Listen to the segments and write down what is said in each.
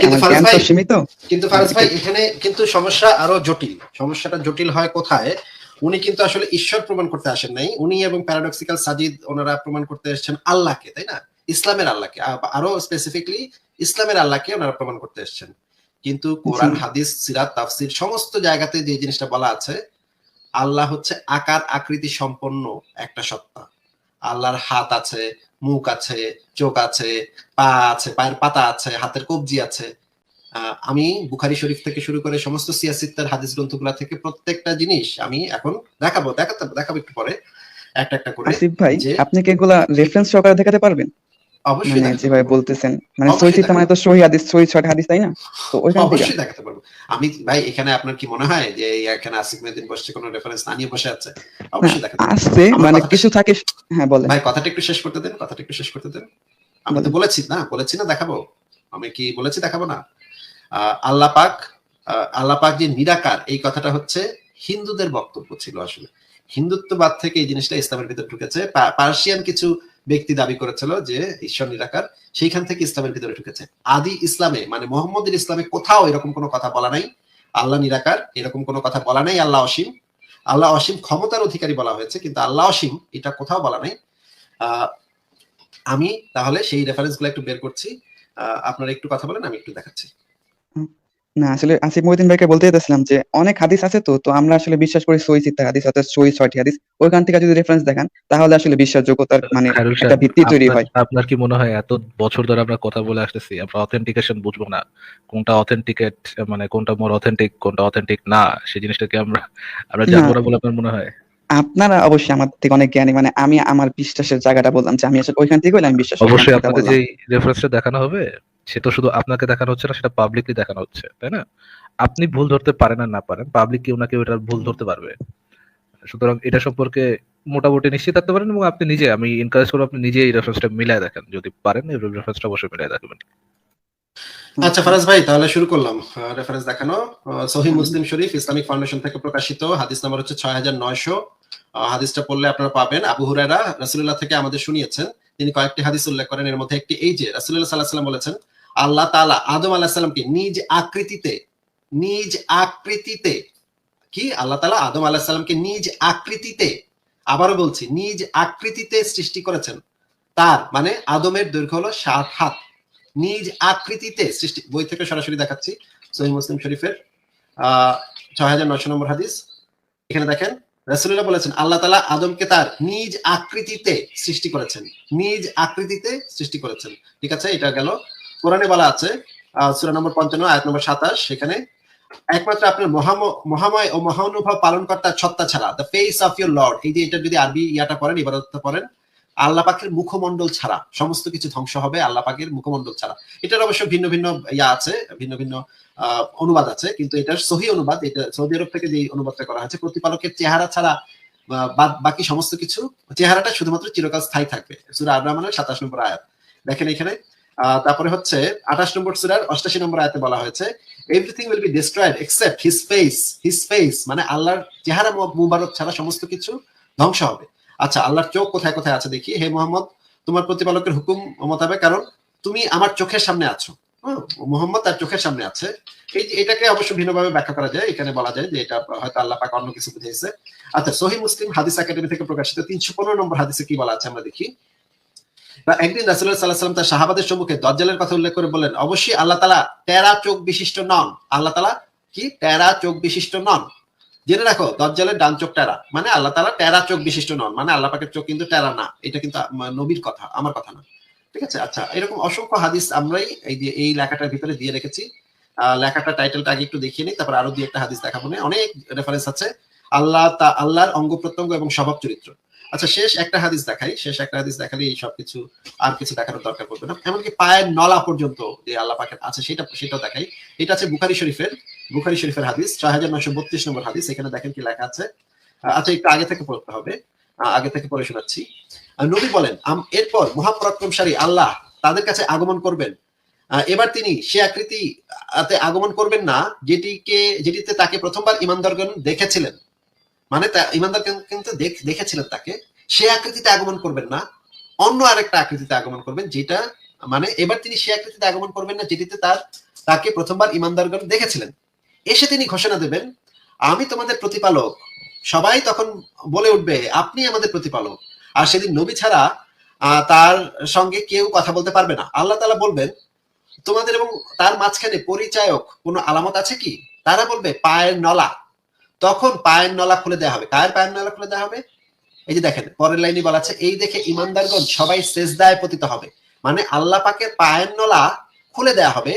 কিন্তু ফারাজ ভাই- সীমিত কিন্তু ফারাজ ভাই এখানে কিন্তু সমস্যা আরও জটিল। সমস্যাটা জটিল হয় কোথায়? উনি কিন্তু আসলে ঈশ্বর প্রমাণ করতে আসেন নাই। উনি এবং প্যারাডক্সিক্যাল সাজিদ ওনারা প্রমাণ করতে এসেছেন আল্লাহকে তাই না? ইসলামের আল্লাহকে। আরও স্পেসিফিকলি ইসলামের আল্লাহকে ওনারা প্রমাণ করতে এসেছেন। কিন্তু কোরআন হাদিস সিরাত তাফসির সমস্ত জায়গাতে যে জিনিসটা বলা আছে আল্লাহ হচ্ছে আকার আকৃতি সম্পন্ন একটা সত্তা। আল্লাহর হাত আছে মুখ আছে চোখ আছে পা আছে পায়ের পাতা আছে হাতের কবজি আছে। আহ, আমি বুখারি শরীফ থেকে শুরু করে সমস্ত সিয়াসিত্তার হাদিস গ্রন্থগুলা থেকে প্রত্যেকটা জিনিস আমি এখন দেখাবো দেখাতে দেখাবো একটু পরে। একটা একটা করে আসিফ ভাই আপনি কি এগুলা রেফারেন্স সহকারে দেখাতে পারবেন? অবশ্যই মানে যেভাবে বলতেছেন মানে অবশ্যই সহিত মানে তো সহি হাদিস সহি ছয় হাদিস তাই না? তো ওইখান থেকে। অবশ্যই দেখাতে পারব। আমি ভাই এখানে আপনার কি মনে হয় যে এখানে আসিফ মেদিন বসছে কোনো রেফারেন্স না নিয়ে বসে আছে? অবশ্যই দেখাতে আসছে মানে কিছু থাকে হ্যাঁ বলেন। ভাই কথাটা একটু শেষ করতে দেন কথাটা একটু শেষ করতে দেন। আমি তো বলেছি না বলেছি না দেখাবো। আমি কি বলেছি দেখাবো না? আহ, আল্লাহ পাক আহ, আল্লাহ পাক যে নিরাকার এই কথাটা হচ্ছে হিন্দুদের বক্তব্য ছিল আসলে। হিন্দুত্ববাদ থেকে এই জিনিসটা ইসলামের ভিতরে ঢুকেছে। পার্সিয়ান কিছু ব্যক্তি দাবি করেছিল যে ঈশ্বর নিরাকার, সেইখান থেকে ইসলামের ভিতরে ঢুকেছে। আদি ইসলামে মানে মোহাম্মদের ইসলামে কোথাও এরকম কোনো কথা বলা নাই। আল্লাহ নিরাকার, এরকম কোনো কথা বলা নাই, আল্লাহ অসীম। আল্লাহ অসীম ক্ষমতার অধিকারী বলা হয়েছে, কিন্তু আল্লাহ অসীম এটা কোথাও বলা নাই। আমি তাহলে সেই রেফারেন্সগুলো একটু বের করছি। আপনারা একটু কথা বলেন, আমি একটু দেখাচ্ছি। না আসলে আসিফ মহিউদ্দিন ভাইকে বলতে চাইছিলাম যে অনেক হাদিস আছে তো তো আমরা আসলে বিশ্বাস করি হাদিস অর্থাৎ ছয়টি হাদিস। ওইখান থেকে যদি রেফারেন্স দেখান তাহলে আসলে বিশ্বাসযোগ্যতার মানে একটা ভিত্তি তৈরি হয়। আপনার কি মনে হয় এত বছর ধরে আমরা কথা বলে আসতেছি আমরা অথেন্টিকেশন বুঝব না? কোনটা অথেন্টিকেট মানে কোনটা মোর অথেন্টিক কোনটা অথেন্টিক না? সেই জিনিসটাকে আমরা আমরা জানব না বলে আপনার মনে হয়? আপনারা অবশ্যই আমার থেকে অনেক জ্ঞানী মানে আমি আমার বিশ্বাসের জায়গাটা বললাম যে আমি আসলে ওইখান থেকে আমি বিশ্বাস অবশ্যই বললাম। যে রেফারেন্সটা দেখানো হবে সে তো শুধু আপনাকে দেখানো হচ্ছে না, সেটা পাবলিকলি দেখানো হচ্ছে, তাই না? আপনি ভুল ধরতে পারেন আর না পারেন পাবলিক কেউ না কেউ এটা ভুল ধরতে পারবে। সুতরাং এটা সম্পর্কে মোটামুটি নিশ্চিত থাকতে পারেন এবং আপনি নিজে, আমি এনকারেজ করব আপনি নিজে এই রেফারেন্সটা মিলায় দেখেন, যদি পারেন এই রেফারেন্সটা অবশ্যই মিলায় দেখবেন। আচ্ছা ফারাজ ভাই, তাহলে শুরু করলাম রেফারেন্স দেখানো। সহি মুসলিম শরীফ ইসলামিক ফাউন্ডেশন থেকে প্রকাশিত, হাদিস নাম্বার হচ্ছে ছয় হাজার নয়শো হাদিসটা পড়লে আপনারা পাবেন। আবু হুরায়রা রাসূলুল্লাহ থেকে আমাদের শুনিয়েছেন। তিনি কয়েকটি হাদিস উল্লেখ করেন, এর মধ্যে একটি এই যে, রাসূলুল্লাহ সাল্লাহ সাল্লাম বলেছেন আল্লাহ তালা আদম আলাহ সাল্লামকে নিজ আকৃতিতে নিজ আকৃতিতে, কি? আল্লাহ তালা আদম আলাহ সাল্লামকে নিজ আকৃতিতে, আবারও বলছি, নিজ আকৃতিতে সৃষ্টি করেছেন। তার মানে আদমের দৈর্ঘ্য হলো সাত হাত। নিজ আকৃতিতে সৃষ্টি, বই থেকে সরাসরি দেখাচ্ছি, সহি মুসলিম শরীফের, আহ, ছয় হাজার নয়শো নম্বর হাদিস। এখানে দেখেন, রাসূলুল্লাহ বলেছেন, আল্লাহ তালা আদমকে তার নিজ আকৃতিতে সৃষ্টি করেছেন। নিজ আকৃতিতে সৃষ্টি করেছেন। ঠিক আছে, এটা গেল কোরআনে বলা আছে সূরা নম্বর পঞ্চান্ন, আয়াত নম্বর সাতাশ, সেখানে, একমাত্র আপনার মহাম- মহাময় ও মহানুভব পালন কর্তার সত্তা ছাড়া the face of your lord এই যে এটা যদি আরবি ইয়াটা পড়েন ইবাদতটা পড়েন, আল্লাহ পাকের মুখমণ্ডল ছাড়া, সমস্ত কিছু ধ্বংস হবে আল্লাহ পাকের মুখমণ্ডল ছাড়া। এটার অবশ্য ভিন্ন ভিন্ন ইয়া আছে, ভিন্ন ভিন্ন অনুবাদ আছে, কিন্তু এটার সহি অনুবাদ, এটা সৌদি আরব থেকে যে অনুবাদটা করা হয়েছে, প্রতিপালকের চেহারা ছাড়া বাকি সমস্ত কিছু, চেহারাটা শুধুমাত্র চিরকাল স্থায়ী থাকবে। সুরা আর সাতাশ নম্বর আয়াত। দেখেন এখানে তারপরে হচ্ছে আঠাশ নম্বর সুরার অষ্টাশি নম্বর আয়াতে বলা হয়েছে everything will be destroyed except his face his face মানে আল্লাহর চেহারা মুবারক ছাড়া সমস্ত কিছু ধ্বংস হবে। আচ্ছা আল্লাহর চোখ কোথায় কোথায় আছে দেখি। হে মোহাম্মদ, তোমার প্রতিপালকের হুকুম মোতাবেক, কারণ তুমি আমার চোখের সামনে আছো। মোহাম্মদ তার চোখের সামনে আছে। এই যে এটাকে অবশ্য ভিন্নভাবে ব্যাখ্যা করা যায়। এখানে বলা যায় যে এটা হয়তো আল্লাহ পাক অন্য কিছু বুঝিয়েছে আচ্ছা সহি মুসলিম হাদিস একাডেমি থেকে প্রকাশিত তিনশো পনেরো নম্বর হাদিসে কি বলা আছে আমরা দেখি। একদিন রাসুল্লাহ সাল্লাহ সাল্লাম তার সাহাবাদের সম্মুখে দজ্জালের কথা উল্লেখ করে বললেন অবশ্যই আল্লাহ তালা টেরা চোখ বিশিষ্ট নন। আল্লাহ তালা কি? টেরা চোখ বিশিষ্ট নন। জেনে রাখো দজ্জালের ডান চোখ টেরা মানে আল্লাহ তালা টেরা চোখ বিশিষ্ট নন মানে আল্লাহ পাকের চোখ কিন্তু টেরা না এটা কিন্তু নবীর কথা আমার কথা না। ঠিক আছে? আচ্ছা এরকম অসংখ্য হাদিস আমরাই এই দিয়ে এই লেখাটার ভিতরে দিয়ে রেখেছি। আহ, লেখাটার টাইটেলটা আগে একটু দেখিয়ে নিই তারপর আরও দুই একটা হাদিস দেখাবো। অনেক রেফারেন্স আছে। আল্লাহ তা আল্লাহর অঙ্গ প্রত্যঙ্গ এবং স্বভাব চরিত্র। আচ্ছা শেষ একটা হাদিস দেখাই, শেষ একটা হাদিস দেখালে এই সবকিছু আর কিছু দেখানোর দরকার পড়বে না। এমনকি পায়ের নলা পর্যন্ত যে আল্লাহ পাকের আছে, সেটা, সেটাও দেখাই। এটা আছে বুখারি শরীফের বুখারি শরীফের হাদিস, ছয় হাজার নয়শো বত্রিশ নম্বর হাদিস, এখানে দেখেন কি লেখা আছে। আচ্ছা একটু আগে থেকে পড়তে হবে। আগে থেকে পড়ে শোনাচ্ছি। নবী বলেন এরপর মহাপরাক্রমশালী আল্লাহ তাদের কাছে আগমন করবেন। এবার তিনি সে আকৃতি আগমন করবেন না, যেটিকে, যেটিতে তাকে প্রথমবার ইমানদারগণ দেখেছিলেন। মানে তা- ইমানদার কিন্তু দেখ- দেখেছিলেন তাকে। সে আকৃতিতে আগমন করবেন না। অন্য আরেকটা আকৃতিতে আগমন করবেন, যেটা মানে এবার তিনি সে আকৃতিতে আগমন করবেন না, যেটিতে তার তাকে প্রথমবার ইমানদারগণ দেখেছিলেন। এসে তিনি ঘোষণা দেবেন, আমি তোমাদের প্রতিপালক। সবাই তখন বলে উঠবে, আপনি আমাদের প্রতিপালক। আর সেদিন নবী ছাড়া তার সঙ্গে কেউ কথা বলতে পারবে না। আল্লাহ তালা বলবেন, তোমাদের এবং তার মাঝখানে পরিচায়ক কোনো আলামত আছে কি? তারা বলবে, পায়ের নলা। তখন পায়ের নলা খুলে দেওয়া হবে। কার পায়ের নলা খুলে দেওয়া হবে? এই যে দেখেন, পরের লাইনে বলা আছে, এই দেখে ইমানদারগণ সবাই সেজদায় পতিত হবে। মানে আল্লাহ পাকের পায়ের নলা খুলে দেওয়া হবে,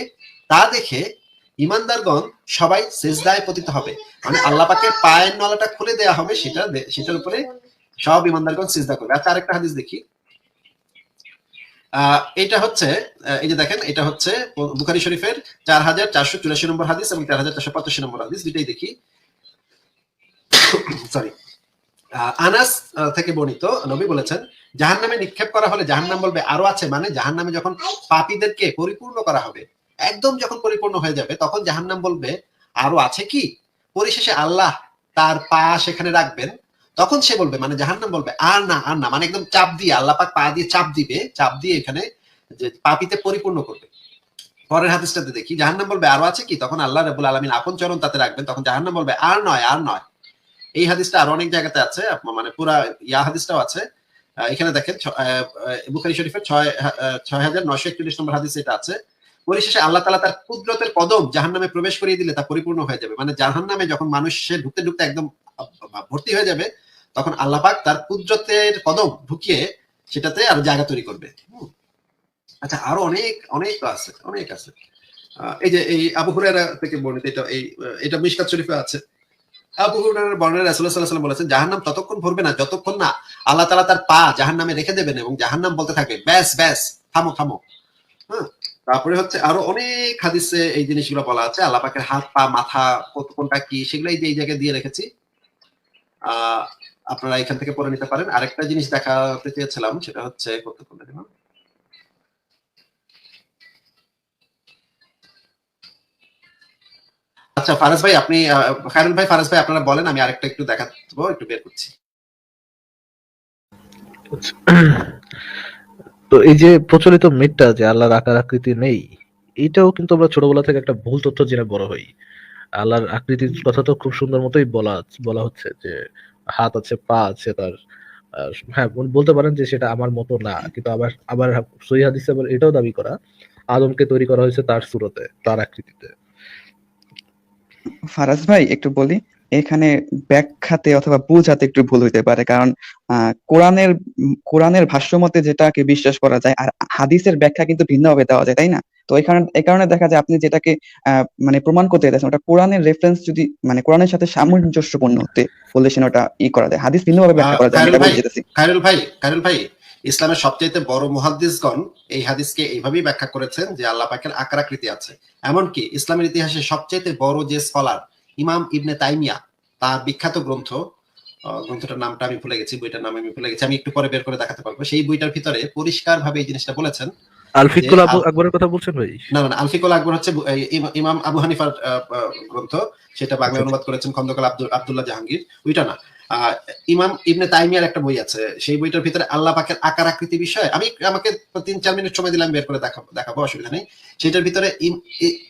তা দেখে ইমানদারগণ সবাই সেজদায় পতিত হবে। মানে আল্লাহ পাকের পায়ের নলাটা খুলে দেওয়া হবে, সেটা সেটার উপরে সব ইমানদারগণ সিজদা করবে। আচ্ছা আরেকটা হাদিস দেখি। এটা হচ্ছে এই যে দেখেন, এটা হচ্ছে বুখারি শরীফের চার হাজার চারশো চুরাশি নম্বর হাদিস এবং চার হাজার চারশো পঁচাশি নম্বর হাদিস, দুইটাই দেখি। সরি আনাস থেকে বর্ণিত, নবী বলেছেন জাহান নামে নিক্ষেপ করা হলে জাহান নাম বলবে, আরও আছে মানে জাহান নামে যখন পাপীদেরকে পরিপূর্ণ করা হবে, একদম যখন পরিপূর্ণ হয়ে যাবে, তখন জাহান নাম বলবে, আরও আছে কি? পরিশেষে আল্লাহ তার পা সেখানে রাখবেন, তখন সে বলবে মানে জাহান্নাম বলবে, আর না আর না। মানে একদম চাপ দিয়ে, আল্লাহ পাক পা দিয়ে চাপ দিবে, চাপ দিয়ে এখানে যে পাপিতে পরিপূর্ণ করবে। পরের হাদিসটাতে দেখি, জাহান্নাম বলবে, আরও আছে কি? তখন আল্লাহ রাবুল আলমিন আপন চরণ তাতে রাখবেন, তখন জাহান্নাম বলবে, আর নয় আর নয়। এই হাদিসটা আরও অনেক জায়গাতে আছে মানে পুরা ইয়া হাদিসটাও আছে। এখানে দেখেন বুখারী শরীফের ছয় ছয় হাজার নয়শো একচল্লিশ নম্বর হাদিস এটা আছে। পরিশেষে আল্লাহ তালা তার কুদরতের কদম জাহান নামে প্রবেশ করিয়ে দিলে তা পরিপূর্ণ হয়ে যাবে। মানে জাহান নামে যখন মানুষ সে ঢুকতে ঢুকতে একদম ভর্তি হয়ে যাবে, তখন আল্লাহ পাক তার কুদরতের কদম ঢুকিয়ে সেটাতে আর জায়গা তৈরি করবে। আচ্ছা আরও অনেক অনেক আছে অনেক আছে। এই যে এই আবু থেকে বর্ণিত এটা, এই এটা মিশকাত শরীফে আছে। ততক্ষণ ভরবে না, যতক্ষণ না আল্লাহ তার পা রেখে দেবেন এবং বলতে থাকবে ব্যাস ব্যাস, থামো থামো। হ্যাঁ? তারপরে হচ্ছে আরও অনেক হাদিসে এই জিনিসগুলো বলা আছে, আল্লাহ হাত, পা, মাথা কোনটা কি সেগুলো এই জায়গায় দিয়ে রেখেছি। আহ আপনারা এখান থেকে পড়ে নিতে পারেন। আরেকটা জিনিস দেখাতে চেয়েছিলাম, সেটা হচ্ছে কত কোনটা আচ্ছা ফারাজ ভাই, আপনি খায়রুল ভাই, ফারাজ ভাই, আপনারা বলেন, আমি আরেকটা একটু একটু বের করছি। তো এই যে প্রচলিত মিথটা যে আল্লাহর আকার আকৃতি নেই, এটাও কিন্তু আমরা ছোটবেলা থেকে একটা ভুল তথ্য জেনে বড় হই। আল্লাহর আকৃতির কথা তো খুব সুন্দর মতোই বলা বলা হচ্ছে যে হাত আছে, পা আছে, তার হ্যাঁ বলতে পারেন যে সেটা আমার মতো না, কিন্তু আবার আবার সহি হাদিসে আবার এটাও দাবি করা, আদমকে তৈরি করা হয়েছে তার সুরতে, তার আকৃতিতে। ফারাজ ভাই একটু বলি এখানে ব্যাখ্যাতে অথবা বুঝাতে একটু ভুল হইতে পারে। কারণ কোরআনের কোরআনের ভাষ্য মতে যেটাকে বিশ্বাস করা যায় আর হাদিসের ব্যাখ্যা কিন্তু ভিন্নভাবে দেওয়া যায় তাই না? তো এই কারণে এই কারণে দেখা যায় আপনি যেটাকে আহ, মানে প্রমাণ করতে চাইছেন ওটা কোরআনের রেফারেন্স যদি মানে কোরআনের সাথে সামঞ্জস্যপূর্ণ হতে বললে সেটা ওটা ই করা যায়। হাদিস ভিন্নভাবে ব্যাখ্যা করা যায় ভাই, ভাই ইসলামের সবচেয়ে বড় মুহাদ্দিসগণ এই হাদিসকে এইভাবেই ব্যাখ্যা করেছেন যে আল্লাহ পাকের আকারাকৃতি আছে। এমনকি ইসলামের ইতিহাসে সবচেয়ে বড় যে স্কলার ইমাম ইবনে তাইমিয়া তার বিখ্যাত গ্রন্থ গ্রন্থটার নামটা আমি ভুলে গেছি বইটার নাম আমি ভুলে গেছি আমি একটু পরে বের করে দেখাতে পারব। সেই বইটার ভিতরে পরিষ্কার ভাবে এই জিনিসটা বলেছেন আলফিকুল আকবরের কথা বলছেন ভাই? না না আলফিকুল আকবর হচ্ছে ইমাম আবু হানিফার গ্রন্থ। সেটা বাংলা আচ্ছা, অনুবাদ করেছেন খন্দকাল আব্দুল আব্দুল্লাহ জাহাঙ্গীর। ওইটা না। ইমাম ইবনে তাইমিয়ার একটা বই আছে। সেই বইটার ভিতরে আল্লাহ পাকের আকার আকৃতি বিষয় আমি আমাকে তিন, চার মিনিট সময় দিলাম বের করে দেখাবো দেখাবো, অসুবিধা নেই। সেটার ভিতরে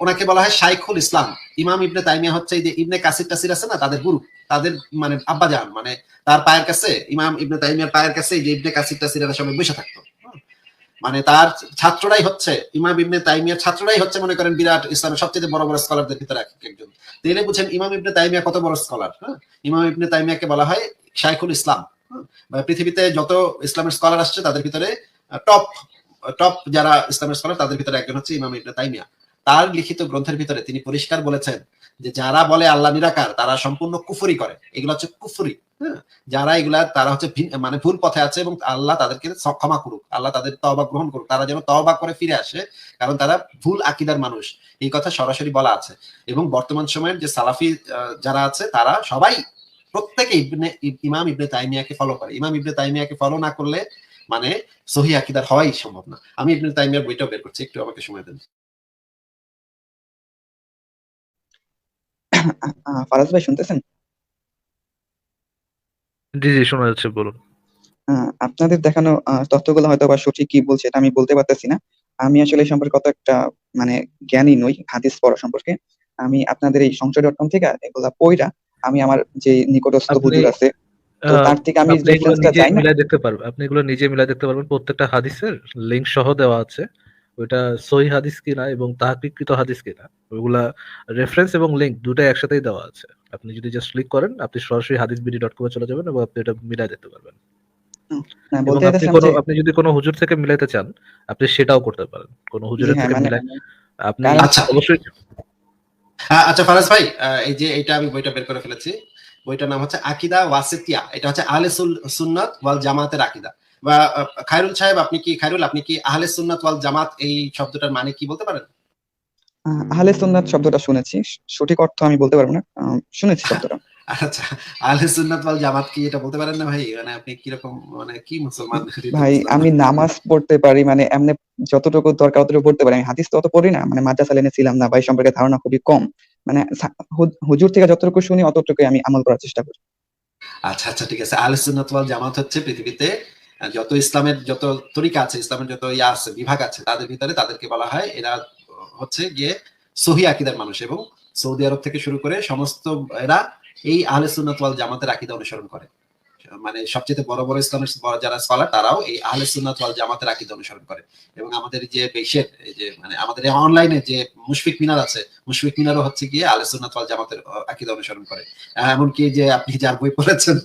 ওনাকে বলা হয় শাইখুল ইসলাম। ইমাম ইবনে তাইমিয়া হচ্ছে এই যে ইবনে কাসির টাসির আছে না, তাদের গুরু, তাদের মানে আব্বা আব্বাজান মানে তার পায়ের কাছে, ইমাম ইবনে তাইমিয়ার পায়ের কাছে যে ইবনে কাসির টাসির সবাই বসে থাকতো। মানে তার ছাত্ররাই হচ্ছে, ইমাম ইবনে তাইমিয়ার ছাত্ররাই হচ্ছে মনে করেন বিরাট ইসলামের সবচেয়ে বড় বড় স্কলারদের ভিতরে একজন। তাহলে বুঝেন ইমাম ইবনে তাইমিয়া কত বড় স্কলার হ্যাঁ? ইমাম ইবনে তাইমিয়াকে বলা হয় শাইখুল ইসলাম হ্যাঁ? বা পৃথিবীতে যত ইসলামের স্কলার আসছে তাদের ভিতরে টপ টপ যারা ইসলামের স্কলার তাদের ভিতরে একজন হচ্ছে ইমাম ইবনে তাইমিয়া। তার লিখিত গ্রন্থের ভিতরে তিনি পরিষ্কার বলেছেন যে যারা বলে আল্লাহ নিরাকার, তারা সম্পূর্ণ কুফরি করে। এগুলো হচ্ছে কুফরি হ্যাঁ? যারা এগুলা, তারা হচ্ছে মানে ভুল পথে আছে এবং আল্লাহ তাদেরকে ক্ষমা করুক। আল্লাহ তাদের তওবা গ্রহণ করুক। তারা যেন তওবা করে ফিরে আসে, কারণ তারা ভুল আকিদার মানুষ। এই কথা সরাসরি বলা আছে। এবং বর্তমান সময়ের যে সালাফি যারা আছে, তারা সবাই প্রত্যেকে ইবনে ইমাম ইবনে তাইমিয়াকে ফলো করে। ইমাম ইবনে তাইমিয়াকে ফলো না করলে মানে সহি আকিদার হওয়াই সম্ভব না। আমি ইবনে তাইমিয়ার বইটাও বের করছি, একটু আমাকে সময় দেন। ফারাজ ভাই শুনতেছেন? জি জি শোনা যাচ্ছে বলুন। আপনাদের দেখানো তথ্যগুলো হয়তো বা সঠিক কি বলছে এটা আমি বলতে পারতেছি না। আমি আসলে সম্পর্কে কত একটা মানে জ্ঞানী নই হাদিস পড়া সম্পর্কে। আমি আপনাদের এই সংশয় ডট কম থেকে এগুলা পইরা আমি আমার যে নিকটস্থ হুজুর আছে তো তার থেকে আমি রেফারেন্সটা নিজে চাই না। মিলাই দেখতে পারবেন আপনি এগুলো নিজে মিলাই দেখতে পারবেন প্রত্যেকটা হাদিসের লিংক সহ দেওয়া আছে। ওইটা সহি হাদিস কিনা এবং তাহকিকৃত হাদিস কিনা ওইগুলা রেফারেন্স এবং লিংক দুটাই একসাথেই দেওয়া আছে। আপনি যদি জাস্ট ক্লিক করেন আপনি সরাসরি হাদিস বিডি ডট কমে চলে যাবেন এবং আপনি এটা মিলাই দেখতে পারবেন। বলতে আপনি কোনো আপনি যদি কোনো হুজুর থেকে মিলাইতে চান আপনি সেটাও করতে পারেন। কোনো হুজুরের হ্যাঁ, থেকে মানে- মিলাই আপনি আচ্ছা। অবশ্যই হ্যাঁ, আচ্ছা ফারাজ ভাই এই যে এটা আমি বইটা বের করে ফেলেছি। বইটার নাম হচ্ছে আকিদা ওয়াসিতিয়া। এটা হচ্ছে আহলে সুল- সুন্নাত ওয়াল জামাতের আকিদা। বা খায়রুল সাহেব আপনি কি খায়রুল আপনি কি আহলে সুন্নাত ওয়াল জামাত এই শব্দটার মানে কি বলতে পারেন? আহ, আহলে সুন্নাত শব্দটা শুনেছি। সঠিক অর্থ আমি বলতে পারব না। শুনেছি শব্দটা। আচ্ছা আহলে সুন্নাত ওয়াল জামাত কি এটা বলতে পারেন না ভাই? মানে আপনি কীরকম মানে কি মুসলমান ভাই আমি নামাজ পড়তে পারি মানে এমনি যতটুকু দরকার অতটুকু পড়তে পারি। আমি হাদিস তো অত পড়ি না মানে মাদ্রাসা লাইনে ছিলাম না ভাই সম্পর্কে ধারণা খুবই কম। মানে হুজুর থেকে যতটুকু শুনি অতটুকুই আমি আমল করার চেষ্টা করি। আচ্ছা আচ্ছা ঠিক আছে। আহলে সুন্নাত ওয়াল জামাত হচ্ছে পৃথিবীতে যত ইসলামের, যত তরিকা আছে, ইসলামের যত ইয়া আছে, বিভাগ আছে, তাদের ভিতরে তাদেরকে বলা হয় এরা হচ্ছে গিয়ে সহি আকিদার মানুষ এবং সৌদি আরব থেকে শুরু করে সমস্ত এরা এই আহলে সুন্নাত ওয়াল জামাতের আকিদা অনুসরণ করে। মানে সবচেয়ে বড় বড় ইসলামের যারা স্কলার তারাও এই আহলে সুন্নাত ওয়াল জামাতের আকিদ অনুসরণ করে। এবং আমাদের যে বেশের যে মানে আমাদের অনলাইনে যে মুশফিক মিনার আছে, মুশফিক মিনারও হচ্ছে গিয়ে আহলে সুন্নাত ওয়াল জামাতের আকিদ অনুসরণ করে। এমনকি যে আপনি যার বই পড়েছেন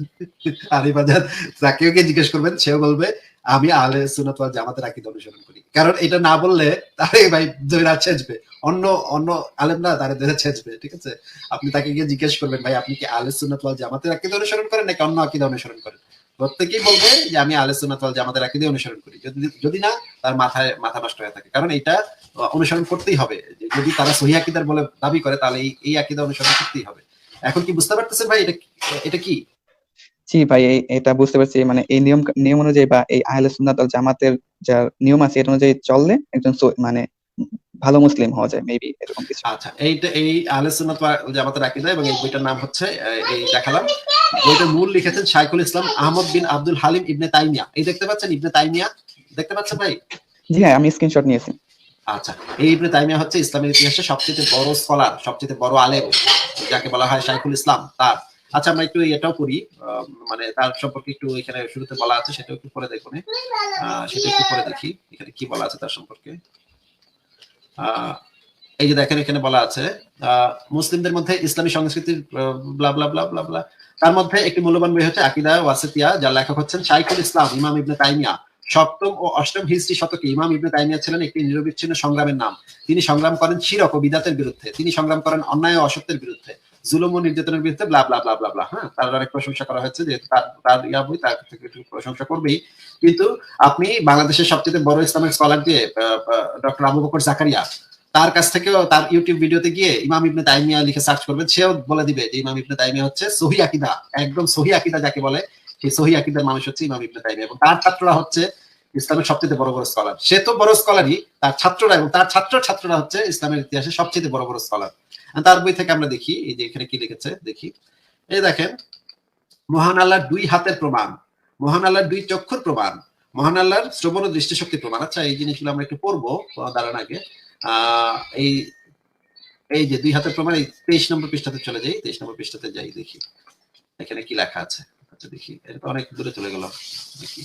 আলিবাজার তাকেও গিয়ে জিজ্ঞেস করবেন, সেও বলবে আমি আহলে সুন্নাত ওয়াল জামাতের আকিদা অনুসরণ করি। কারণ এটা না বললে তারে ভাই দৈরা ছেঁচবে। অন্য অন্য আলেমরা তারে দৈরা ছেঁচবে, ঠিক আছে? আপনি তাকে গিয়ে জিজ্ঞেস করবেন, ভাই, আপনি কি আহলে সুন্নাত ওয়াল জামাতের আকিদা অনুসরণ করেন নাকি অন্য আকিদা অনুসরণ করেন? প্রত্যেকেই বলবে যে, আমি আহলে সুন্নাত ওয়াল জামাতের আকিদা অনুসরণ করি। যদি যদি না, তার মাথায়, মাথা নষ্ট হয়ে থাকে। কারণ এটা অনুসরণ করতেই হবে। যদি তারা সহি আকিদার বলে দাবি করে, তাহলে এই আকিদা অনুসরণ করতেই হবে। এখন কি বুঝতে পারতেছেন ভাই এটা এটা কি? জি ভাই এটা বুঝতে পারছি। মানে এই নিয়ম নিয়ম অনুযায়ী বা এই আহলে সুন্নাত আল জামাতের যা নিয়ম আছে এটা অনুযায়ী চললে একজন মানে ভালো মুসলিম হওয়া যায় মেবি এরকম কিছু। আচ্ছা এইটা এই আহলে সুন্নাত জামাতের আকিদা এবং এই বইটার নাম হচ্ছে এই দেখালাম। বইটার মূল লিখেছেন শাইখুল ইসলাম আহমদ বিন আব্দুল হালিম ইবনে তাইমিয়া। এই দেখতে পাচ্ছেন ইবনে তাইমিয়া? দেখতে পাচ্ছেন ভাই? জি হ্যাঁ আমি স্ক্রিনশট নিয়েছি। আচ্ছা এই ইবনে তাইমিয়া হচ্ছে ইসলামের ইতিহাসে সবচেয়ে বড় স্কলার সবচেয়ে বড় আলেম যাকে বলা হয় শাইখুল ইসলাম তার। আচ্ছা আমরা একটু এটাও করি। মানে তার সম্পর্কে একটু এখানে শুরুতে বলা আছে সেটাও একটু পরে দেখুন। সেটা একটু পরে দেখি, এখানে কি বলা আছে তার সম্পর্কে। এই যে দেখেন, এখানে বলা আছে মুসলিমদের মধ্যে ইসলামী সংস্কৃতির ব্লা তার মধ্যে একটি মূল্যবান বই হচ্ছে আকিদা ওয়াসেতিয়া যার লেখক হচ্ছেন শাইখুল ইসলাম, ইমাম ইবনে তাইমিয়া। সপ্তম ও অষ্টম হিস্ট্রি শতকে ইমাম ইবনে তাইমিয়া ছিলেন একটি নিরবিচ্ছিন্ন সংগ্রামের নাম। তিনি সংগ্রাম করেন শিরক ও বিদাতের বিরুদ্ধে। তিনি সংগ্রাম করেন অন্যায় ও অসত্যের বিরুদ্ধে। জুলুম ও নির্যাতনের বিরুদ্ধে blah blah blah blah blah হ্যাঁ? তার অনেক প্রশংসা করা হয়েছে যেহেতু তার ইয়া বই, তার থেকে প্রশংসা করবেই। কিন্তু আপনি বাংলাদেশের সবচেয়ে বড় ইসলামিক স্কলার দিয়ে ডক্টর আবু বকর জাকারিয়া, তার কাছ থেকেও তার ইউটিউব ভিডিওতে গিয়ে ইমাম ইবনে তাইমিয়া লিখে সার্চ করবেন। সেও বলে দিবে যে ইমাম ইবনে তাইমিয়া হচ্ছে সহি আকিদা, একদম সহি আকিদা যাকে বলে, সেই সহি আকিদার মানুষ হচ্ছে ইমাম ইবনে তাইমিয়া। এবং তার ছাত্ররা হচ্ছে ইসলামের সবচেয়ে বড় বড় স্কলার সে তো বড় স্কলারই তার ছাত্ররা এবং তার ছাত্র ছাত্ররা হচ্ছে ইসলামের ইতিহাসে সবচেয়ে বড় বড় স্কলার তার বই থেকে আমরা দেখি, এই যে এখানে কি লিখেছে, দেখি। এই দেখেন, মহান আল্লাহর দুই হাতের প্রমাণ, মহান আল্লাহর দুই চক্ষুর প্রমাণ, মহান আল্লাহর শ্রবণ ও দৃষ্টিশক্তি প্রমাণ। আচ্ছা এই জিনিসগুলো আমরা একটু পড়ব দাঁড়ান আগে। আহ, এই এই যে দুই হাতের প্রমাণ, এই তেইশ নম্বর পৃষ্ঠাতে চলে যাই, তেইশ নম্বর পৃষ্ঠাতে যাই, দেখি। এখানে কি লেখা আছে? আচ্ছা দেখি, এটা অনেক দূরে চলে গেল, দেখি।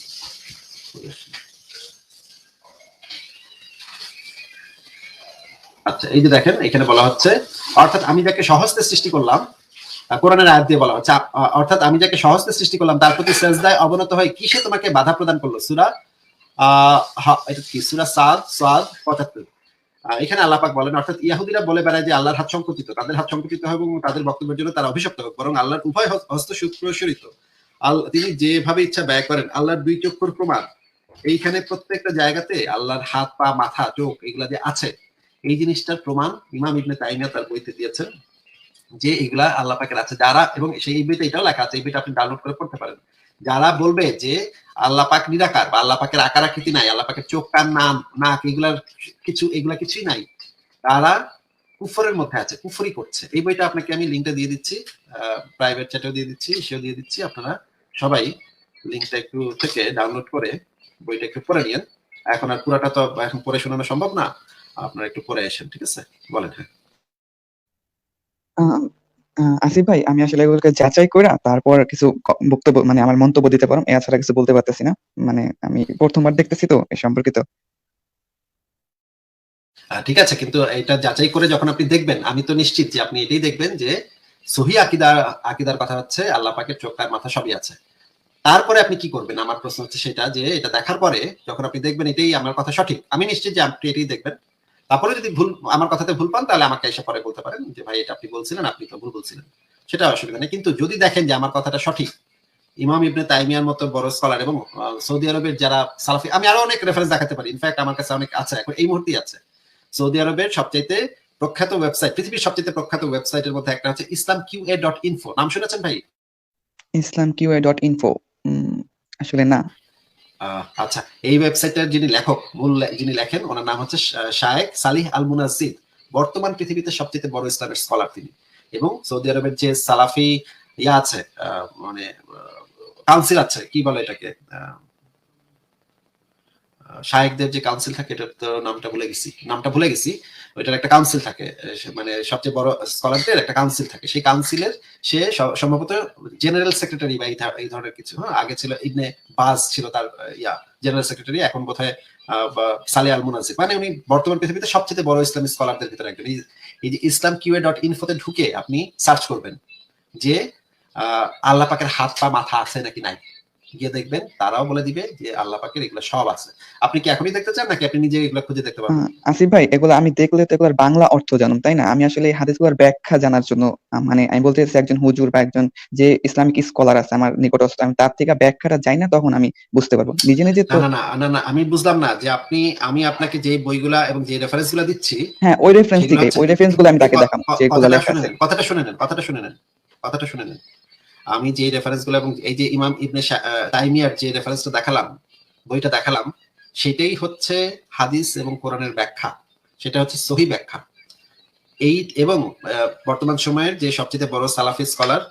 আচ্ছা এই যে দেখেন, এখানে বলা হচ্ছে, অর্থাৎ আমি যাকে সহজতে সৃষ্টি করলাম কোরআনের আয়াত দিয়ে বলা হচ্ছে অর্থাৎ আমি যাকে সহজতে সৃষ্টি করলাম, তার প্রতি সেজদায় অবনত হয় কিসে তোমাকে বাধা প্রদান করল? সুরা এটা কি? সুরা সাদ সাদ পঁচাত্তর। এখানে আল্লাহ পাক বলেন, অর্থাৎ ইয়াহুদিরা বলে বেড়ায় যে আল্লাহর হাত সংকুচিত, তাদের হাত সংকুচিত হয় এবং তাদের বক্তব্যের জন্য তারা অভিশপ্ত হোক, বরং আল্লাহর উভয় হস্ত- সুপ্রসরিত তিনি যেভাবে ইচ্ছা ব্যয় করেন, আল্লাহর দুই চক্ষুর প্রমাণ। এইখানে প্রত্যেকটা জায়গাতে আল্লাহর হাত, পা, মাথা, চোখ এগুলা যে আছে, এই জিনিসটার প্রমাণ ইমাম ইবনে তাইমিয়া তার বইতে দিয়েছেন যে এগুলা আল্লাহ পাকের আছে। যারা এবং সেই এই বইতে এটাও লেখা আছে, এই বইটা আপনি ডাউনলোড করে পড়তে পারেন। যারা বলবে যে আল্লাহ পাক নিরাকার বা আল্লাহ পাকের আকার আকৃতি নাই, আল্লাহ পাকের চোখ, কান, নাম, নাক এগুলার কিছু, এগুলা কিছুই নাই, তারা কুফরের মধ্যে আছে, কুফরি করছে। এই বইটা আপনাকে আমি লিঙ্কটা দিয়ে দিচ্ছি প্রাইভেট চ্যাটেও দিয়ে দিচ্ছি সেও দিয়ে দিচ্ছি। আপনারা সবাই লিঙ্কটা একটু থেকে ডাউনলোড করে বইটা একটু পড়ে নিন এখন আর পুরাটা তো এখন পড়ে শোনানো সম্ভব না। আপনারা একটু পরে এসেন ঠিক আছে? বলেন হ্যাঁ। আসিফ ভাই আমি আসলে এগুলোকে যাচাই করে তারপর কিছু বক্তব্য মানে আমার মন্তব্য দিতে পারো। এছাড়া কিছু বলতে পারতেছি না। মানে আমি প্রথমবার দেখতেছি তো এই সম্পর্কিত। ঠিক আছে কিন্তু এটা যাচাই করে যখন আপনি দেখবেন আমি তো নিশ্চিত যে আপনি এটাই দেখবেন যে সহি আকিদা আকিদার কথা হচ্ছে আল্লাহ পাকের চোখ কান মাথা সবই আছে। তারপরে আপনি কি করবেন? আমার প্রশ্ন হচ্ছে সেটা যে, এটা দেখার পরে যখন আপনি দেখবেন এটাই আমার কথা সঠিক, আমি নিশ্চিত যে আপনি এটাই দেখবেন। তারপরে যদি ভুল, আমার কথাতে ভুল পান, তাহলে আমাকে এসে পরে বলতে পারেন যে, ভাই, এটা আপনি বলছিলেন, আপনি তো ভুল বলছিলেন। সেটা অসুবিধা নেই। কিন্তু যদি দেখেন যে আমার কথাটা সঠিক, ইমাম ইবনে তাইমিয়ার মতো বড় স্কলার এবং সৌদি আরবের যারা সালাফি, আমি আরও অনেক রেফারেন্স দেখাতে পারি। ইনফ্যাক্ট আমার কাছে অনেক আছে, এখন এই মুহূর্তেই আছে। সৌদি আরবের সবচাইতে প্রখ্যাত ওয়েবসাইট পৃথিবীর সবচেয়ে প্রখ্যাত ওয়েবসাইটের মধ্যে একটা হচ্ছে Islam Q A dot info নাম শুনেছেন ভাই? ইসলাম কিউএ ডট ইনফো আসলে না। আচ্ছা এই ওয়েবসাইটের যিনি লেখক মূল যিনি লেখেন ওনার নাম হচ্ছে শায়েক সালিহ আল মুনাজিদ বর্তমান পৃথিবীতে সবচেয়ে বড় ইসলামের স্কলার তিনি। এবং সৌদি আরবের যে সালাফি ইয়া আছে আহ, মানে কাউন্সিল আছে কি বলে এটাকে? আহ, আহ, শায়েকদের যে কাউন্সিল থাকে এটার তো নামটা ভুলে গেছি। নামটা ভুলে গেছি। ওইটার একটা কাউন্সিল থাকে মানে সবচেয়ে বড় স্কলারদের একটা কাউন্সিল থাকে। সেই কাউন্সিলের সে সম্ভবত জেনারেল সেক্রেটারি বা এই ধরনের কিছু হ্যাঁ? আগে ছিল ইবনে বাজ ছিল তার ইয়া জেনারেল সেক্রেটারি এখন বোধহয় সালে আল মুনাজিব মানে উনি বর্তমান পৃথিবীতে সবচেয়ে বড় ইসলামী স্কলারদের ভিতরে একজন। এই- যে ইসলাম কিউএ ডট ইনফোতে ঢুকে আপনি সার্চ করবেন যে আল্লাহ পাকের হাত পা, মাথা আছে নাকি নাই। গিয়ে দেখবেন তারাও বলে দিবে যে আল্লাহ পাকের এগুলো সব আছে। আপনি কি এখনই দেখতে চান নাকি আপনি নিজে এগুলো খুঁজে দেখতে পারবেন? আসিফ ভাই এগুলো আমি দেখলে তো এগুলোর বাংলা অর্থ জানুম তাই না? আমি আসলে এই হাদিসগুলোর ব্যাখ্যা জানার জন্য মানে আমি বলতে চাইছি একজন হুজুর বা একজন যে ইসলামিক স্কলার আছে আমার নিকটস্থ আমি তার থেকে ব্যাখ্যাটা যাই না তখন আমি বুঝতে পারব। নিজে নিজে তো না না না আমি বুঝলাম না যে আপনি আমি আপনাকে যে বইগুলা এবং যে রেফারেন্সগুলা দিচ্ছি হ্যাঁ ওই রেফারেন্স থেকে ওই রেফারেন্সগুলো আমি তাকে দেখাবো যেগুলো কথাটা লেখা শুনে নেন কথাটা শুনে নেন কথাটা শুনে নেন কথাটা শুনে নেন। আমি যে রেফারেন্সগুলো এবং এই যে ইমাম ইবনে তাইমিয়ার যে রেফারেন্সটা দেখালাম বইটা দেখালাম সেটাই হচ্ছে হাদিস এবং কোরআনের ব্যাখ্যা। সেটা হচ্ছে সহি ব্যাখ্যা। এই এবং বর্তমান সময়ের যে সবচেয়ে বড় সালাফি স্কলার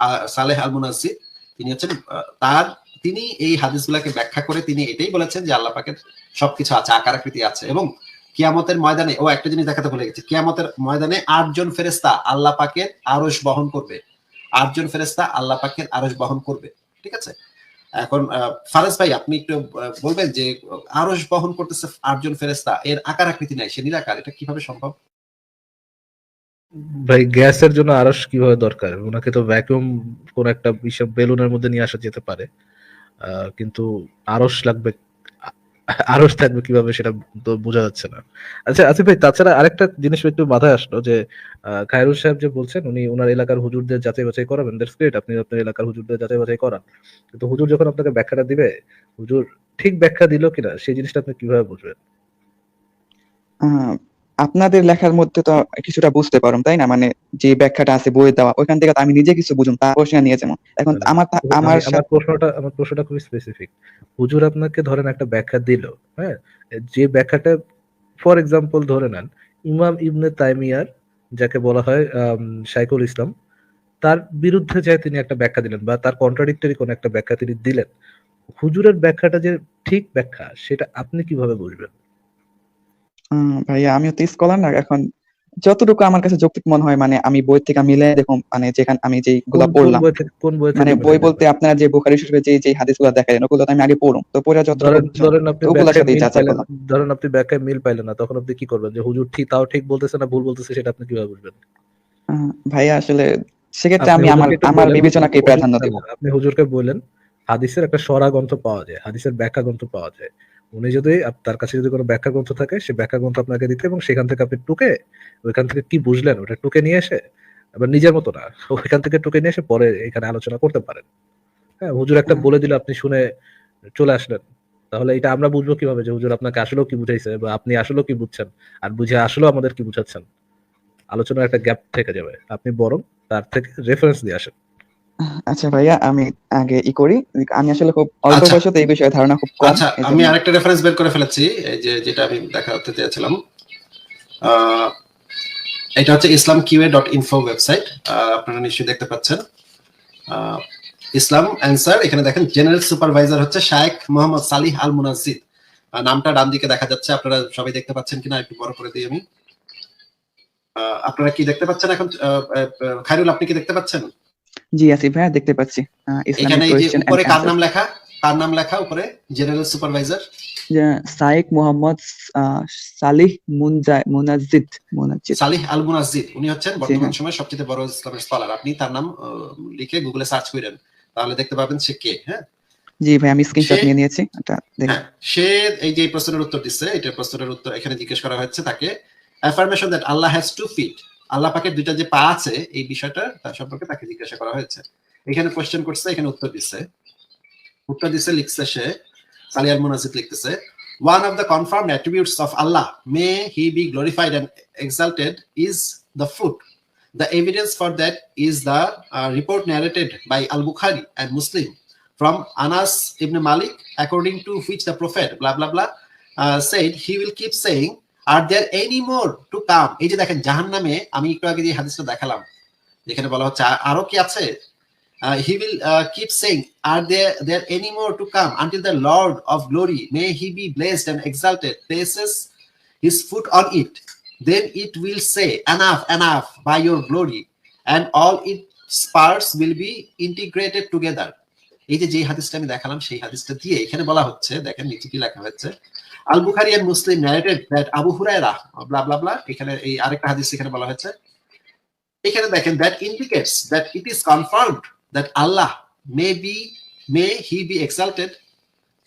আহ, সালেহ আল মুনাজির তিনি হচ্ছেন তার তিনি এই হাদিসগুলাকে ব্যাখ্যা করে তিনি এটাই বলেছেন যে আল্লাহ পাকের সবকিছু আছে আকার আকৃতি আছে এবং কিয়ামতের ময়দানে ও একটা জিনিস দেখাতে ভুলে গেছে কিয়ামতের ময়দানে আটজন ফেরেস্তা আল্লাহ পাকের আরশ বহন করবে। আটজন ফেরেস্তা আল্লাহ পাকের আরশ বহন করবে, ঠিক আছে? এখন ফারাজ ভাই, আপনি একটু বলবেন যে, আরশ বহন করতেছে আটজন ফেরেস্তা এর আকার আকৃতি নাই, সে নিরাকার, এটা কীভাবে সম্ভব? ভাই, গ্যাসের জন্য আরস কীভাবে দরকার? ওনাকে তো ভ্যাকুয়াম কোন একটা বেলুনের মধ্যে নিয়ে আসা যেতে পারে। কিন্তু আরস লাগবে আরস থাকবে কীভাবে সেটা তো বোঝা যাচ্ছে না। আচ্ছা আসিফ ভাই, তাছাড়া আরেকটা জিনিস একটু মাথায় আসলো যে খায়রুল সাহেব যে বলছেন, উনি ওনার এলাকার হুজুরদের যাচাই বাছাই করাবেন। দ্যাটস গ্রেট আপনি আপনার এলাকার হুজুরদের যাচাই বাছাই করান। কিন্তু হুজুর যখন আপনাকে ব্যাখ্যাটা দিবে, হুজুর ঠিক ব্যাখ্যা দিল কিনা, সেই জিনিসটা আপনি কীভাবে বুঝবেন? আপনাদের লেখার মধ্যে তো কিছুটা বুঝতে পারুম তাই না? মানে যে ব্যাখ্যাটা আছে বইয়ে দেওয়া ওইখান থেকে আমি নিজে কিছু বুঝুম তারপর সেটা নিয়ে যাব এখন আমার আমার প্রশ্নটা আমার প্রশ্নটা খুবই স্পেসিফিক হুজুর আপনাকে ধরেন একটা ব্যাখ্যা দিল হ্যাঁ? যে ব্যাখ্যাটা ফর এক্সাম্পল ধরে নেন ইমাম ইবনে তাইমিয়ার যাকে বলা হয় শাইখুল ইসলাম তার বিরুদ্ধে যায় তিনি একটা ব্যাখ্যা দিলেন বা তার কন্ট্রাডিক্টরি কোন একটা ব্যাখ্যা তিনি দিলেন হুজুরের ব্যাখ্যাটা যে ঠিক ব্যাখ্যা সেটা আপনি কীভাবে বুঝবেন? ভাইয়া আমিও তো স্কলার না এখন যতটুকু আমার কাছে যৌক্তিক মনে হয় মানে আমি বই থেকে মিলে দেখুন মানে যেখানে আমি যেগুলা কোন- কোন পড়লাম মানে বই বলতে আপনার যে বুখারী শরীফে যে যে হাদিসগুলো দেখালেন ওগুলো তো আমি আগে পড়ুম তো পড়ে যতটুকু ধরেন আপনি ধরেন আপনি ব্যাখ্যায় মিল পাইলেন না তখন আপনি কি করবেন? যে হুজুর ঠিক তাও ঠিক বলতেছে না ভুল বলতেছে সেটা আপনি কীভাবে বুঝবেন? ভাইয়া আসলে সেক্ষেত্রে আমি আমার আমার বিবেচনাকে প্রাধান্য দিব। আপনি হুজুরকে বললেন হাদিসের একটা সরা গ্রন্থ পাওয়া যায় হাদিসের ব্যাখ্যা গ্রন্থ পাওয়া যায়। উনি যদি তার কাছে যদি কোনো ব্যাখ্যা গ্রন্থ থাকে সে ব্যাখ্যা গ্রন্থ আপনাকে দিতে এবং সেখান থেকে আপনি টুকে ওইখান থেকে কি বুঝলেন ওটা টুকে নিয়ে এসে আবার নিজের মতো না ওইখান থেকে টুকে নিয়ে এসে পরে এখানে আলোচনা করতে পারেন। হ্যাঁ হুজুর একটা বলে দিলে আপনি শুনে চলে আসলেন। তাহলে এটা আমরা বুঝব কীভাবে যে হুজুর আপনাকে আসলেও কি বুঝাইছে বা আপনি আসলেও কি বুঝছেন আর বুঝে আসলেও আমাদের কি বুঝাচ্ছেন? আলোচনার একটা গ্যাপ থেকে যাবে। আপনি বরং তার থেকে রেফারেন্স দিয়ে আসেন। আচ্ছা ভাইয়া আমি আগে ই করি। আমি আসলে খুব অল্প আচ্ছা। বয়সে এই বিষয়ে ধারণা খুব কম। আচ্ছা আমি আরেকটা রেফারেন্স বের করে ফেলেছি এই যে যেটা আমি দেখাতে চেয়েছিলাম। এটা হচ্ছে Islam QA dot info website আপনারা নিশ্চয়ই দেখতে পাচ্ছেন। ইসলাম অ্যান্সার এখানে দেখেন জেনারেল সুপারভাইজার হচ্ছে শায়েখ মোহাম্মদ সালিহ আল মুনাজিদ নামটা ডান দিকে দেখা যাচ্ছে আপনারা সবাই দেখতে পাচ্ছেন কিনা একটু বড় করে দিই আমি। আহ, আপনারা কি দেখতে পাচ্ছেন এখন? আহ, আপনি কি দেখতে পাচ্ছেন? জি আসিফ ভাইয়া দেখতে পাচ্ছি এখানে এই যে উপরে কার নাম লেখা? কার নাম লেখা উপরে? General supervisor Sheikh Muhammad Salih মুনজা- Munajjid Munajjid. Salih al Munajjid উনি হচ্ছেন বর্তমান সময়ে সবচেয়ে বড় ইসলামের স্কলার। আপনি তার নাম লিখে গুগলে সার্চ করেন। তাহলে দেখতে পাবেন সে কে হ্যাঁ? জি ভাই আমি স্ক্রিনশট নিয়ে নিয়েছি এটা দেখুন হ্যাঁ সে এই যে প্রশ্নের উত্তর দিচ্ছে এটার প্রশ্নের উত্তর এখানে জিজ্ঞেস করা হচ্ছে তাকে। Affirmation that Allah has two feet আল্লাহ পাকের দুইটা যে পা আছে এই বিষয়টা তার সম্পর্কে তাকে জিজ্ঞাসা করা হয়েছে এখানে কোশ্চেন করছে এখানে উত্তর দিচ্ছে উত্তর দিচ্ছে লিখছে সে সালিয়াল মুনাজিদ লিখতেছে one of the confirmed attributes of Allah may he be glorified and exalted is the foot the evidence for that is the uh, report narrated by al-bukhari and muslim from Anas ibn Malik, according to which the Prophet, blah blah blah, uh, said he will keep saying, "Are there any more to come?" এই যে দেখেন জাহান্নামে আমি একটু আগে যে হাদিসটা দেখালাম যেখানে বলা হচ্ছে আরও কি আছে Uh, will uh, keep saying, "Are there there any more to come until the Lord of glory, may He be blessed and exalted, places His foot on it? Then it will say, Enough, enough, by your glory, and all its parts will be integrated together." এই যে যে হাদিসটা আমি দেখালাম সেই হাদিসটা দিয়ে এখানে বলা হচ্ছে দেখেন নিচে কি লেখা হচ্ছে al Bukhari and Muslim narrated that Abu Hurairah blah blah blah এখানে এই আরেকটা হাদিস এখানে বলা হচ্ছে এখানে দেখেন that indicates that it is confirmed that Allah may be may he be exalted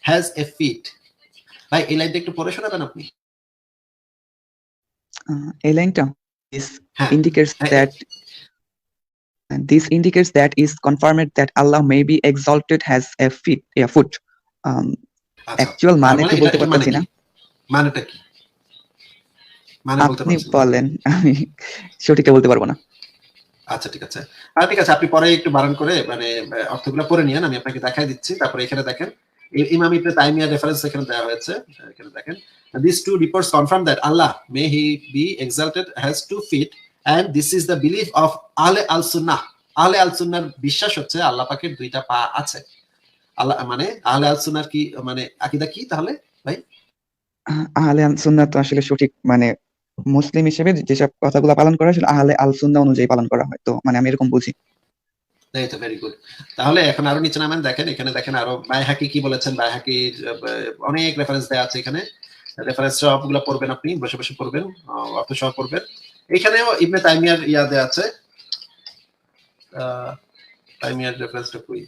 has a foot ভাই এই লাইনটা একটু পড়ে শোনাবেন আপনি? Uh, এই লাইনটা is হ্যাঁ। indicates হ্যাঁ, that and this indicates that is confirmed that Allah may be exalted has a feet a foot um, আচ্ছা actual মানে তার তো মানে বলতে পারতেছি মানে না? মানেটা কি? মানে বলতে আপনি বলেন আমি সঠিকটা বলতে পারব না। আচ্ছা ঠিক আছে। আর ঠিক আছে আপনি পরে একটু বারণ করে মানে অর্থগুলো পড়ে নিয়েন আমি আপনাকে দেখাই দিচ্ছি। তারপরে এখানে দেখেন ইমাম ইবনে তাইমিয়া রেফারেন্স এখানে দেওয়া হয়েছে। এখানে দেখেন this two reports confirm that Allah may he be exalted has two feet and this is the belief of Ahl al Sunnah আলে আল সুন্নাহর বিশ্বাস হচ্ছে আল্লাহ পাকের দুইটা পা আছে। আল্লাহ মানে আলে আল সুন্নাহর কি মানে আকীদা কি তাহলে আহ, আহলে আল সুন্নাহ তো আসলে সঠিক মানে মুসলিম হিসেবে যেসব কথাগুলো পালন করা হয় আহলে আল সুন্নাহ অনুযায়ী পালন করা হয় তো মানে আমি এরকম বুঝি। এই তো ভেরি গুড তাহলে এখন আরও নিচে নামেন দেখেন এখানে দেখেন আরও বাইহাকি কি বলেছেন বাইহাকির অনেক রেফারেন্স দেওয়া আছে এখানে। রেফারেন্স সবগুলো পড়বেন আপনি বসে বসে পড়বেন অর্থ সহ পড়বেন। এখানেও ইবনে তাইমিয়ার ইয়া দেওয়া আছে। তাইমিয়ার রেফারেন্সটা কই?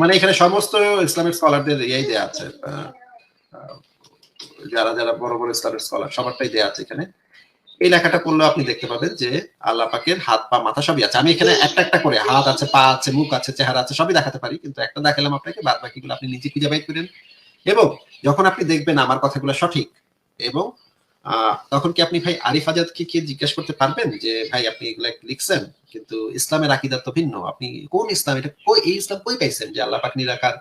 মানে এখানে সমস্ত ইসলামিক স্কলারদের ইয়াই দেওয়া আছে যারা যারা বড় বড় ইসলামিক স্কলার, সবারটাই দেওয়া আছে এখানে। এই লেখাটা পড়লেও আপনি দেখতে পাবেন যে আল্লাহ পাকের হাত, পা, মাথা সবই আছে। আমি এখানে একটা একটা করে হাত আছে, পা আছে, মুখ আছে, চেহারা আছে, সবই দেখাতে পারি, কিন্তু একটা দেখালাম আপনাকে বাদ বাকিগুলো আপনি নিজে খুঁজে বাইর করেন। এবং যখন আপনি দেখবেন আমার কথাগুলো সঠিক, এবং তখন কি আপনি ভাই আরিফ আজাদকে কি জিজ্ঞেস করতে পারবেন যে, ভাই, আপনি এগুলো লিখছেন? কিন্তু ইসলামের আকিদা তো ভিন্ন। আপনি কোন ইসলাম? এটা কই এই ইসলাম কই পাইছেন যে আল্লাহ পাক নিরাকার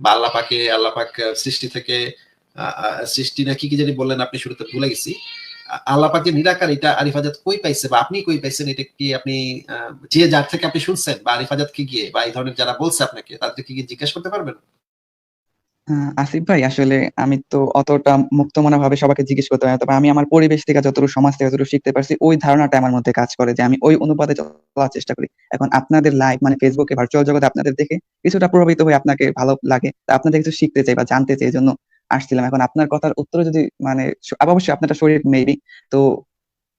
বা আল্লাহ পাকে, আল্লাহ পাক সৃষ্টি থেকে সৃষ্টি না কি কি জানি বললেন আপনি শুরুতে ভুলে গেছি। আল্লাহ পাক নিরাকার এটা আরিফ আজাদ কই পাইছে বা আপনি কই পাইছেন? এটা কি আপনি যে যার থেকে আপনি শুনছেন বা আরিফ আজাদকে গিয়ে বা এই ধরনের যারা বলছে আপনাকে, তাদেরকে গিয়ে জিজ্ঞেস করতে পারবেন? আসিফ ভাই, আসলে আমি তো অতটা মুক্তমনা ভাবে সবাইকে জিজ্ঞেস করতে পারি তবে আমি আমার পরিবেশ থেকে যতটুকু, সমাজ থেকে যতটুকু শিখতে পারছি, ওই ধারণাটা আমার মধ্যে কাজ করে যে আমি ওই অনুপাতে চলার চেষ্টা করি। এখন আপনাদের লাইভ মানে ফেসবুকে ভার্চুয়াল জগতে আপনাদের দেখে কিছুটা প্রভাবিত হয়ে আপনাকে ভালো লাগে আপনাদের কিছু শিখতে চাই বা জানতে চাই এই জন্য আসছিলাম। এখন আপনার কথার উত্তর যদি মানে অবশ্যই আপনারটা শরীর মেবি তো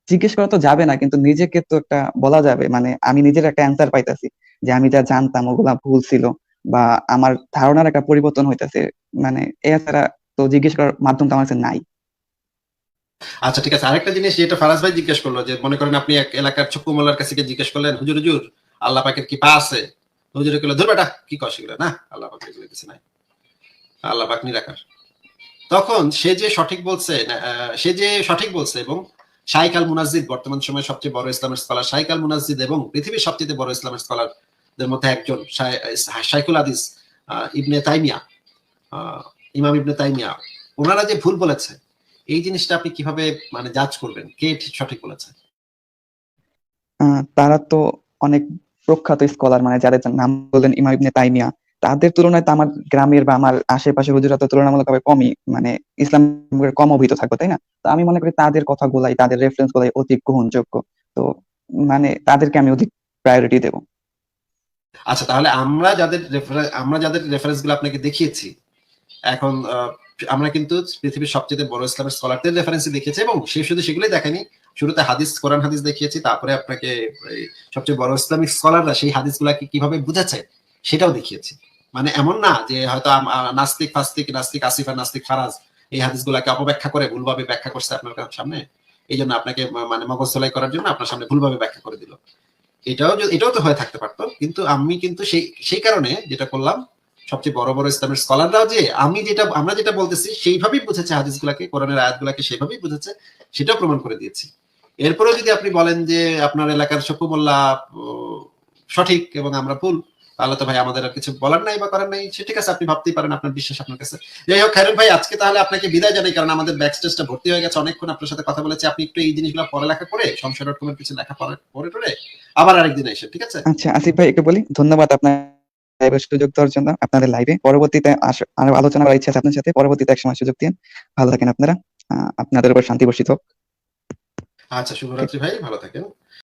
জিজ্ঞেস করা তো যাবে না, কিন্তু নিজেকে তো একটা বলা যাবে মানে আমি নিজের একটা অ্যান্সার পাইতাছি যে আমি যা জানতাম ওগুলা ভুল ছিল। বা আমার ধারণার একটা পরিবর্তন হইতাছে মানে এছাড়া তো জিজ্ঞেস করার মাধ্যম তো আমার কাছে নাই। আচ্ছা ঠিক আছে। আরেকটা জিনিস যেটা ফারাজ ভাই জিজ্ঞেস করল, যে মনে করেন আপনি এক এলাকার চক্ষু মোল্লার কাছে গিয়ে জিজ্ঞেস করলেন, হুজুর হুজুর, আল্লাহ পাকের কি পা আছে? হুজুরে কইলো, ধর বেটা, কি কস এগুলো? না, আল্লাহ পাক এগুলো কিছু নাই। আল্লাহ পাক নিরাকার। তখন সে যে সঠিক বলছে সে যে সঠিক বলছে এবং শাইক আল মুনাজিদ বর্তমান সময়ে সবচেয়ে বড় ইসলামের স্কলার শাইক আল মুনাজিদ এবং পৃথিবীর সবচেয়ে বড় ইসলামের স্কলারদের মধ্যে একজন হাদিস আহ, ইবনে তাইমিয়া ইমাম ইবনে তাইমিয়া ওনারা যে ভুল বলেছে এই জিনিসটা আপনি কীভাবে মানে জাজ করবেন? কে ঠিক সঠিক বলেছে? তারা তো অনেক প্রখ্যাত স্কলার মানে যাদের নাম বললেন ইমাম ইবনে তাইমিয়া তাদের তুলনায় তো আমার গ্রামের বা আমার আশেপাশে হুজুরা তো তুলনামূলকভাবে কমই মানে ইসলাম কম অভিহিত থাকবে তাই না? তো আমি মনে করি তাদের কথা কথাগুলাই তাদের রেফারেন্স গুলাই অধিক গ্রহণযোগ্য। তো মানে তাদেরকে আমি অধিক প্রায়োরিটি দেবো। আচ্ছা তাহলে আমরা যাদের আমরা যাদের রেফারেন্সগুলো আপনাকে দেখিয়েছি, এখন আমরা কিন্তু পৃথিবীর সবচেয়ে বড় ইসলামের স্কলারদের রেফারেন্স দেখিয়েছি এবং সে শুধু সেগুলোই দেখেনি। শুরুতে হাদিস, কোরআন হাদিস দেখিয়েছি, তারপরে আপনাকে সবচেয়ে বড় ইসলামিক স্কলাররা সেই হাদিস গুলাকে কীভাবে বুঝেছে সেটাও দেখিয়েছি। মানে এমন না যে হয়তো নাস্তিক, ফাস্তিক, নাস্তিক, আসিফ, নাস্তিক, ফারাজ এই হাদিস গুলাকে অপব্যাখ্যা করে ভুলভাবে ব্যাখ্যা করছে আপনার সামনে। এই জন্য আপনাকে মানে মগজ ধোলাই করার জন্য আপনার সামনে ভুলভাবে ব্যাখ্যা করে দিল। এটাও এটাও তো হয়ে থাকতে পারতো, কিন্তু আমি কিন্তু সেই সেই কারণে যেটা করলাম, সবচেয়ে বড় বড় ইসলামের স্কলাররাও যে আমি যেটা আমরা যেটা বলতেছি, সেইভাবেই বুঝেছে হাদিস গুলাকে কোরআনের আয়াত গুলাকে সেইভাবেই বুঝেছে, সেটাও প্রমাণ করে দিয়েছি। এরপরেও যদি আপনি বলেন যে আপনার এলাকার শকু মোল্লা সঠিক এবং আমরা ভুল তাহলে তো ভাই আমাদের আর কিছু বলার নাই বা করার নাই। সে ঠিক আছে আপনি ভাবতেই পারেন আপনার বিশ্বাস আপনার কাছে। যাই হোক খায়রুল ভাই আজকে তাহলে আপনাকে বিদায় জানাই কারণ আমাদের ব্যাক স্টেজটা ভর্তি হয়ে গেছে। অনেকক্ষণ আপনার সাথে কথা বলেছি। আপনি একটু এই জিনিসগুলো পড়ালেখা করে সংশয় ডট কমের কিছু লেখা পড়ে পড়ে টরে আবার আরেকদিন এসে ঠিক আছে? আচ্ছা আসিফ ভাই একটু বলি ধন্যবাদ আপনার লাইভের সুযোগ দেওয়ার জন্য আপনাদের লাইভে পরবর্তীতে আরও আলোচনা করার ইচ্ছা আছে আপনার সাথে। পরবর্তীতে এক সময় সুযোগ দিন ভালো থাকেন আপনারা। আপনাদের উপর শান্তি বর্ষিত হোক। আচ্ছা শুভরাত্রি ভাই ভালো থাকেন।